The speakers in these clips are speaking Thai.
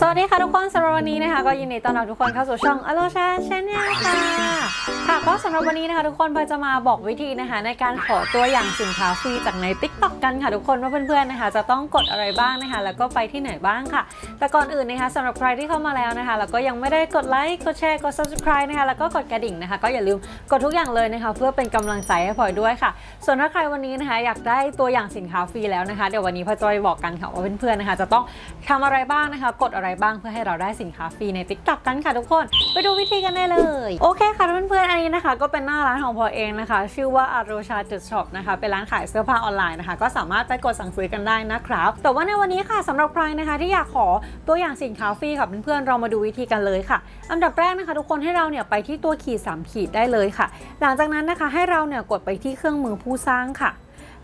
สวัสดีค่ะทุกคนสำหรับวันนี้นะคะ ก็ยินดีต้อนรับทุกคนเข้าสู่ช่องอโลชาชแนลค่ะค่ะก็สำหรับวันนี้นะคะ ทุกคนพอจะมาบอกวิธีนะคะ ในการขอตัวอย่างสินค้าฟรีจากใน Tik t o อกกันค่ะทุกคนว่าเพื่อนๆนะคะ จะต้องกดอะไรบ้างนะคะ แล้วก็ไปที่ไหนบ้างค่ะ แต่ก่อนอื่นนะคะสำหรับใครที่เข้ามาแล้วนะคะ แล้วก็ยังไม่ได้กดไลค์กดแชร์กด subscribe นะคะแล้วก็กดกระดิ่งนะคะ ก็อย่าลืมกดทุกอย่างเลยนะคะ เพื่อเป็นกำลังใจให้พลอยด้วยค่ะ ส่วนถ้าใครวันนี้นะคะ อยากได้ตัวอย่างสินค้าฟรีแล้วนะคะเดี๋ยววันนี้พลอยจะไปบอกกันค่ะว่าเพื่อนๆนะคะ จะต้องทำอะไรบ้างนะคะ กดอะไรบ้างเพื่อให้เราได้สินค้าฟรีใน Tik t o อกกันค่ะทุกคน ไปดูวิธีกันได้เลย โอเคค่ะเพื่อนๆอันนี้นะคะ ก็เป็นหน้าร้านของพอเองนะคะ ชื่อว่าอารูชาจุดช็อปนะคะเป็นร้านขายเสื้อผ้าออนไลน์นะคะ ก็สามารถไปกดสั่งซื้อกันได้นะครับ แต่ว่าในวันนี้ค่ะสำหรับใครนะคะ ที่อยากขอตัวอย่างสินค้าฟรีค่ะเพื่อนๆเรามาดูวิธีกันเลยค่ะ อันดับแรกนะคะ ทุกคนให้เราเนี่ยไปที่ตัวขีด3ขีดได้เลยค่ะ หลังจากนั้นนะคะให้เราเนี่ยกดไปที่เครื่องมือผู้สร้างค่ะ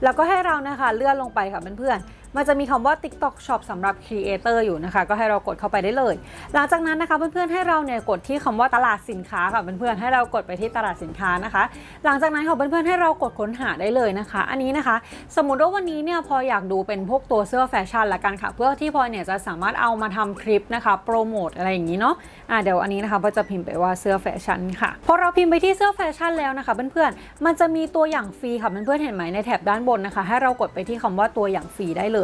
แล้วก็ให้เรานะคะเลื่อนลงไปค่ะเพื่อนๆ มันจะมีคำว่า TikTok Shop สำหรับ Creator อยู่นะคะ ก็ให้เรากดเข้าไปได้เลย หลังจากนั้นนะคะเพื่อนๆให้เราเนี่ยกดที่คำว่าตลาดสินค้าค่ะเพื่อนๆให้เรากดไปที่ตลาดสินค้านะคะ หลังจากนั้นค่ะเพื่อนๆให้เรากดค้นหาได้เลยนะคะ อันนี้นะคะ สมมติว่าวันนี้เนี่ยพออยากดูเป็นพวกตัวเสื้อแฟชั่นละกันค่ะ เพื่อที่พอเนี่ยจะสามารถเอามาทำคลิปนะคะโปรโมทอะไรอย่างนี้เนาะอะเดี๋ยวอันนี้นะคะพอจะพิมพ์ไปว่าเสื้อแฟชั่นค่ะพอเราพิมพ์ไปที่เสื้อแฟชั่นแล้วนะคะ เพื่อนๆมันจะมีตัวอย่างฟรีค่ะเพื่อนๆเห็นไหมในแถบด้านบนนะคะ ให้เรากดไปที่คำว่าตัวอย่างฟรีได้เลย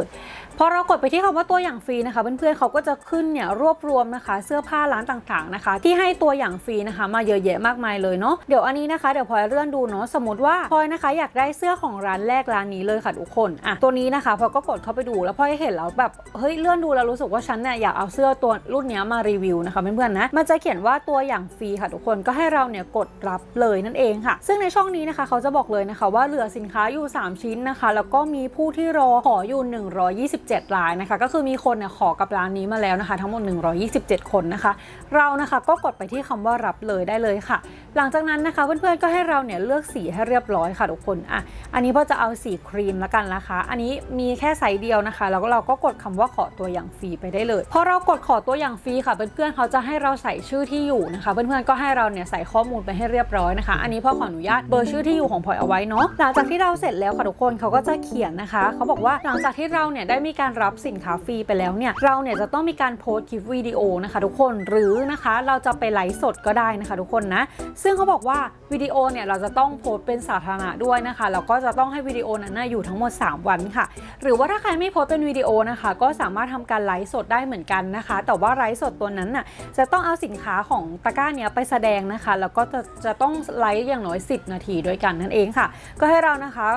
พอเรากดไปที่คำว่าตัวอย่างฟรีนะคะเพื่อนๆเขาก็จะขึ้นเนี่ยรวบรวมนะคะเสื้อผ้าร้านต่างๆนะคะ ที่ให้ตัวอย่างฟรีนะคะมาเยอะแยะมากมายเลยเนาะเดี๋ยวอันนี้นะคะเดี๋ยวพลอยเลื่อนดูเนาะสมมติว่าพลอยนะคะอยากได้เสื้อของร้านแรกร้านนี้เลยค่ะทุกคนอะตัวนี้นะคะพลอยก็กดเข้าไปดูแล้วพลอยเห็นแล้วแบบเฮ้ยเลื่อนดูแล้วรู้สึกว่าฉันเนี่ยอยากเอาเสื้อตัวรุ่นนี้มารีวิวนะคะเพื่อนๆนะมันจะเขียนว่าตัวอย่างฟรีค่ะทุกคนก็ให้เราเนี่ยกดรับเลยนั่นเองค่ะ ซึ่งในช่องนี้นะคะเขาจะบอกเลยนะคะว่าเหลือสินค้าอยู่ 3 ชิ้นนะคะ แล้วก็มีผู้ที่รอขออยู่127 รายนะคะ ก็คือมีคนเนี่ยขอกับร้านนี้มาแล้วนะคะ ทั้งหมด 127 คนนะคะ เรานะคะก็กดไปที่คำว่ารับเลยได้เลยค่ะ หลังจากนั้นนะคะเพื่อนๆก็ให้เราเนี่ยเลือกสีให้เรียบร้อยค่ะทุกคนอะอันนี้พ่อจะเอาสีครีมแล้วกันนะคะ อันนี้มีแค่ไซส์เดียวนะคะ แล้วก็เราก็กดคำว่าขอตัวอย่างฟรีไปได้เลยพอเรากดขอตัวอย่างฟรีค่ะเพื่อนๆเขาจะให้เราใส่ชื่อที่อยู่นะคะ เพื่อนๆก็ให้เราเนี่ยใส่ข้อมูลไปให้เรียบร้อยนะคะ อันนี้พ่อขออนุญาตเบอร์ชื่อที่อยู่ของพลอยเอาไว้เนาะหลังจากที่เราเสร็จแล้วค่ะทุกคนเขาก็จะเขียนนะคะ เขาบอกว่าหลังจากที่เราเนี่ยได้มีการรับสินค้าฟรีไปแล้วเนี่ยเราเนี่ยจะต้องมีการโพสต์คลิปวิดีโอนะคะทุกคนหรือนะคะเราจะไปไลฟ์สดก็ได้นะคะทุกคนนะซึ่งเขาบอกว่าวิดีโอเนี่ยเราจะต้องโพสต์เป็นสาธารณะด้วยนะคะแล้วก็จะต้องให้วิดีโอนั้นอยู่ทั้งหมด 3 วันค่ะ หรือว่าถ้าใครไม่โพสต์เป็นวิดีโอนะคะ ก็สามารถทำการไลฟ์สดได้เหมือนกันนะคะ แต่ว่าไลฟ์สดตัวนั้นน่ะจะต้องเอาสินค้าของตะกร้าเนี้ยไปแสดงนะคะ แล้วก็จะจะต้องไลฟ์อย่างน้อย 10 นาทีด้วยกันนั่นเองค่ะ ก็ให้เรานะคะ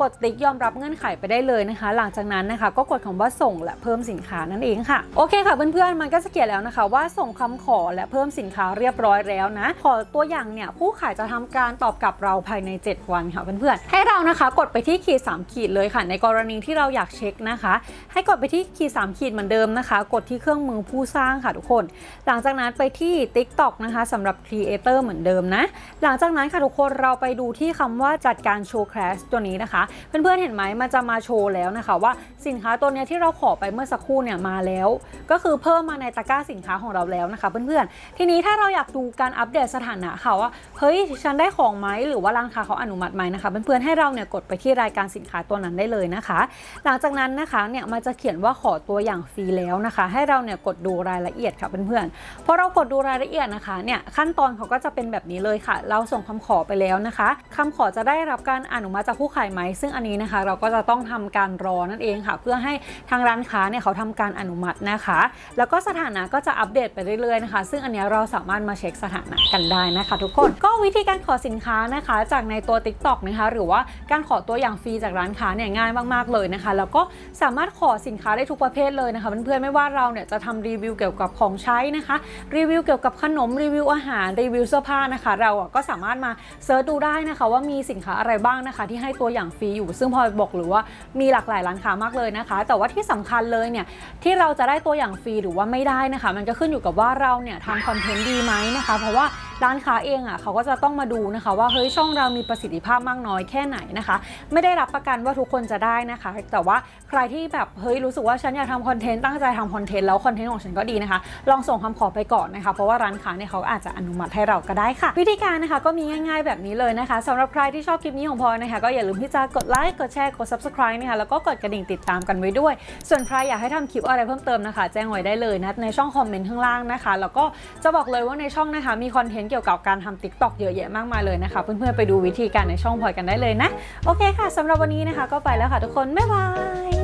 กดติ๊กยอมรับเงื่อนไขไปได้เลยนะคะ หลังจากนั้นนะคะ ก็กดคำว่าส่งและเพิ่มสินค้านั่นเองค่ะโอเคค่ะเพื่อนๆมันก็จะเขียนแล้วนะคะ ว่าส่งคำขอและเพิ่มสินค้าเรียบร้อยแล้วนะ ขอตัวอย่างเนี่ยผู้ขายจะทำการตอบกลับเราภายใน 7 วันค่ะเพื่อนๆให้เรานะคะ กดไปที่ขีด3ขีดเลยค่ะ ในกรณีที่เราอยากเช็คนะคะ ให้กดไปที่ขีด3ขีดเหมือนเดิมนะคะ กดที่เครื่องมือผู้สร้างค่ะทุกคน หลังจากนั้นไปที่ TikTok นะคะสำหรับ Creator เหมือนเดิมนะ หลังจากนั้นค่ะทุกคนเราไปดูที่คำว่าจัดการโชว์แคสตัวนี้นะคะเพื่อนๆเห็นไหมมันจะมาโชว์แล้วนะคะ ว่าสินค้าตัวนี้ที่เราขอไปเมื่อสักครู่เนี่ยมาแล้ว ก็คือเพิ่มมาในตะกร้าสินค้าของเราแล้วนะคะ เพื่อนๆทีนี้ถ้าเราอยากดูการอัปเดตสถานะค่ะว่าเฮ้ยฉันได้ของไหมหรือว่าร้านค้าเขาอนุมัติไหมนะคะ เพื่อนๆให้เราเนี่ยกดไปที่รายการสินค้าตัวนั้นได้เลยนะคะ หลังจากนั้นนะคะเนี่ยมันจะเขียนว่าขอตัวอย่างฟรีแล้วนะคะ ให้เราเนี่ยกดดูรายละเอียดค่ะเพื่อนๆพอเรากดดูรายละเอียดนะคะเนี่ยขั้นตอนเขาก็จะเป็นแบบนี้เลยค่ะ เราส่งคำขอไปแล้วนะคะคำขอจะได้รับการอนุมัติจากผู้ขายไหมซึ่งอันนี้นะคะเราก็จะต้องทำการรอนั่นเองค่ะ เพื่อให้ทางร้านค้าเนี่ยเขาทำการอนุมัตินะคะ แล้วก็สถานะก็จะอัปเดตไปเรื่อยๆนะคะ ซึ่งอันนี้เราสามารถมาเช็คสถานะกันได้นะคะ ทุกคนก็วิธีการขอสินค้านะคะ จากในตัว TikTok นะคะ หรือว่าการขอตัวอย่างฟรีจากร้านค้าเนี่ยง่ายมากๆเลยนะคะ แล้วก็สามารถขอสินค้าได้ทุกประเภทเลยนะคะเพื่อนๆไม่ว่าเราเนี่ยจะทำรีวิวเกี่ยวกับของใช้นะคะ รีวิวเกี่ยวกับขนมรีวิวอาหารรีวิวเสื้อผ้านะคะ เราก็สามารถมาเซิร์ชดูได้นะคะ ว่ามีสินค้าอะไรบ้างนะคะ ที่ให้ตัวอย่างฟรีอยู่ ซึ่งพลอยบอกหรือว่ามีหลากหลายร้านค้ามากเลยนะคะ แต่ว่าที่สำคัญเลยเนี่ยที่เราจะได้ตัวอย่างฟรีหรือว่าไม่ได้นะคะ มันก็ขึ้นอยู่กับว่าเราเนี่ยทำคอนเทนต์ดีไหมนะคะ เพราะว่า ร้านค้าเองอะเขาก็จะต้องมาดูนะคะว่าเฮ้ยช่องเรามีประสิทธิภาพมากน้อยแค่ไหนนะคะ ไม่ได้รับประกันว่าทุกคนจะได้นะคะ แต่ว่าใครที่แบบเฮ้ยรู้สึกว่าฉันอยากทำคอนเทนต์ตั้งใจทำคอนเทนต์แล้วคอนเทนต์ของฉันก็ดีนะคะ ลองส่งคำขอไปก่อนนะคะ เพราะว่าร้านค้าเนี่ยเขาอาจจะอนุมัติให้เราก็ได้ค่ะ วิธีการนะคะก็มีง่ายๆแบบนี้เลยนะคะสำหรับใครที่ชอบคลิปนี้ของพลอยนะคะก็อย่าลืมที่จะกดไลค์กดแชร์กด subscribe นะคะแล้วก็กดกระดิ่งติดตามกันไว้ด้วย ส่วนใครอยากให้ทำคลิปอะไรเพิ่มเติมนะคะ แจ้งไว้ได้เลยนะในช่องคอมเมนต์ข้างล่างนะคะ แล้วก็จะบอกเลยว่าในช่องนะคะมีคอนเทนต์เกี่ยวกับการทำ TikTok เยอะแยะมากมายเลยนะคะ เพื่อนๆไปดูวิธีการในช่องพลอยกันได้เลยนะ โอเคค่ะสำหรับวันนี้นะคะ ก็ไปแล้วค่ะทุกคนบ๊ายบาย